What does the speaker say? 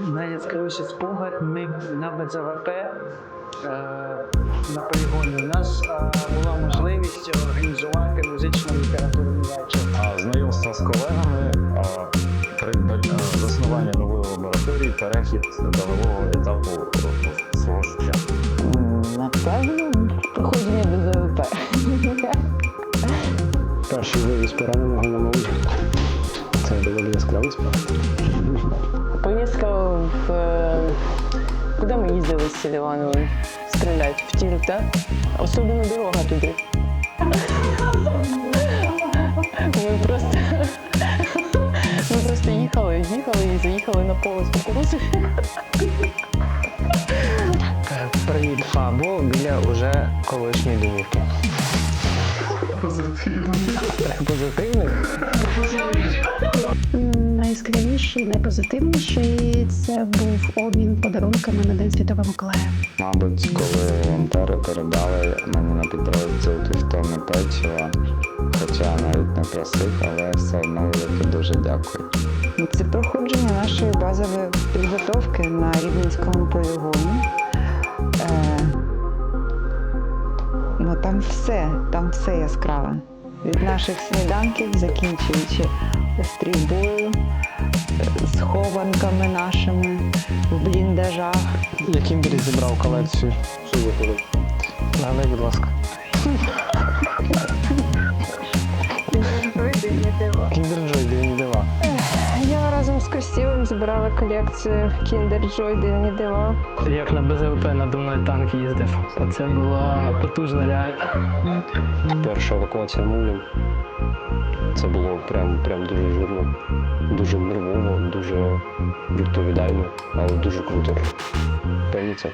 Найяскравіший спогад ми на БЗВП е, на полігоні. У нас е, була можливість організувати музичну літературну вечір. А, Знайомство з колегами, а, заснування нової лабораторії, перехід до нового етапу свого життя. Напевно, проходження до ЗВП. Перший вивіз пораненого на молоді. Це доволі яскравий спогад. Е, Куди ми їздили з Селівановим? Стріляти в тір, так? Особливо дорога туди. Ми просто. Ми просто їхали, їхали і заїхали на поле з кукурузи. Привіт, Фабо, біля уже колишньої домівки. Позитивних? Найяскравіший, найпозитивніший це був обмін подарунками на День Святого Миколая. Мабуть, коли волонтери передали мені на підрозділ півтонни печива, хоча навіть не просив, але все одно велике дуже дякую. Це проходження нашої базової підготовки на Рівненському полігоні. Е, ну, там все, там все яскраве. Від наших сніданків, закінчуючи стрільбою, е, схованками нашими в бліндажах. Яким Бірі зібрав колекцію? Що виходить? Нагадай, будь ласка. Збирала колекцію Kinder Joy Дивні дива. Як на БЗВП надувний танк їздив. Це була потужна реальна. перша евакуація мулів. Це було прям, прям дуже жирно, дуже нервово, дуже відповідально, але дуже круто. Певні це.